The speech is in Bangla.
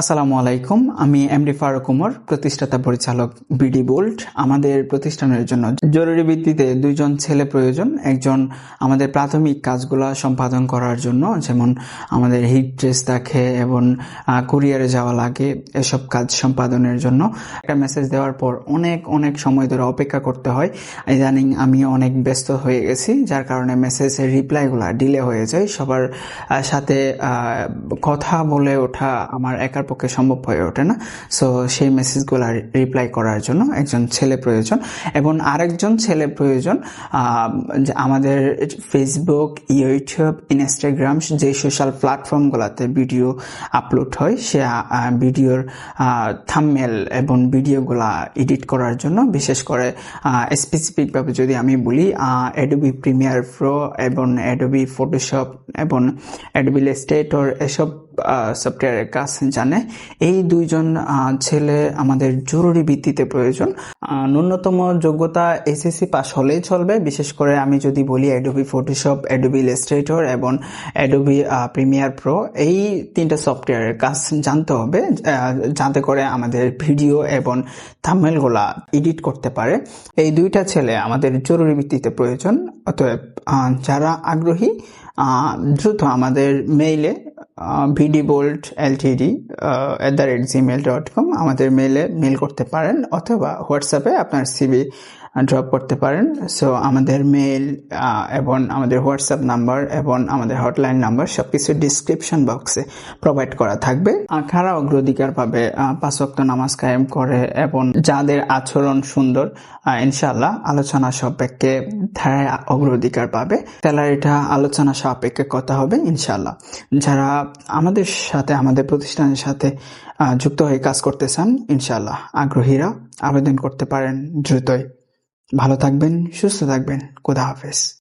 আসসালামু আলাইকুম। আমি এমডি ফারুক উমর প্রতিষ্ঠাতা পরিচালক বিডি বোল্ট। আমাদের প্রতিষ্ঠানের জন্য জরুরি ভিত্তিতে দুইজন ছেলে প্রয়োজন। একজন আমাদের প্রাথমিক কাজগুলো সম্পাদন করার জন্য, যেমন আমাদের হিট ড্রেস দেখে এবং কুরিয়ারে যাওয়া লাগে এসব কাজ সম্পাদনের জন্য। একটা মেসেজ দেওয়ার পর অনেক অনেক সময় ধরে অপেক্ষা করতে হয়। ইদানিং আমি অনেক ব্যস্ত হয়ে গেছি, যার কারণে মেসেজের রিপ্লাইগুলো ডিলে হয়ে যায়। সবার সাথে কথা বলে ওঠা আমার একার পক্ষে সম্ভব হয়ে ওঠে না। সো সেই মেসেজগুলো রিপ্লাই করার জন্য একজন ছেলে প্রয়োজন এবং আরেকজন ছেলে প্রয়োজন আমাদের ফেসবুক ইউটিউব ইনস্টাগ্রাম যে সোশ্যাল প্ল্যাটফর্মগুলোতে ভিডিও আপলোড হয়, সে ভিডিওর থামমেল এবং ভিডিওগুলা এডিট করার জন্য বিশেষ করে স্পেসিফিকভাবে যদি আমি বলি অ্যাডোবি প্রিমিয়ার প্রো এবং অ্যাডোবি ফটোশপ এবং অ্যাডোবি স্টেটর এসব সফটওয়্যারের কাজ জানে। এই দুইজন ছেলে আমাদের জরুরি ভিত্তিতে প্রয়োজন। ন্যূনতম যোগ্যতা এসএসসি পাস হলেই চলবে। বিশেষ করে আমি যদি বলি অ্যাডোবি ফটোশপ অ্যাডোবি ইলাস্ট্রেটর এবং অ্যাডোবি প্রিমিয়ার প্রো এই তিনটা সফটওয়্যারের কাজ জানতে হবে। যাতে করে আমাদের ভিডিও এবং থাম্বনেলগুলা এডিট করতে পারে। এই দুইটা ছেলে আমাদের জরুরি ভিত্তিতে প্রয়োজন। অতএব যারা আগ্রহী দ্রুত আমাদের মেইলে VD bolt LTD at the rate Gmail dot com আমাদের মেলে মেল করতে পারেন অথবা হোয়াটসঅ্যাপে আপনার সিবি ড্রপ করতে পারেন। সো আমাদের মেইল এবং আমাদের হোয়াটসঅ্যাপ নাম্বার এবং আমাদের হটলাইন নাম্বার সব কিছু ডিসক্রিপশন বক্সে প্রোভাইড করা থাকবে। কারা অগ্রাধিকার পাবে আহ, পাঁচ ওয়াক্ত নামাজ কায়েম করে এবং যাদের আচরণ সুন্দর ইনশাল্লাহ আলোচনা সাপেক্ষে ধারায় অগ্রাধিকার পাবে। স্যালারিটা আলোচনা সাপেক্ষে কথা হবে ইনশাল্লাহ যারা আমাদের সাথে আমাদের প্রতিষ্ঠানের সাথে যুক্ত হয়ে কাজ করতে চান ইনশাল্লাহ আগ্রহীরা আবেদন করতে পারেন দ্রুতই। ভালো থাকবেন সুস্থ থাকবেন। খোদা হাফেজ।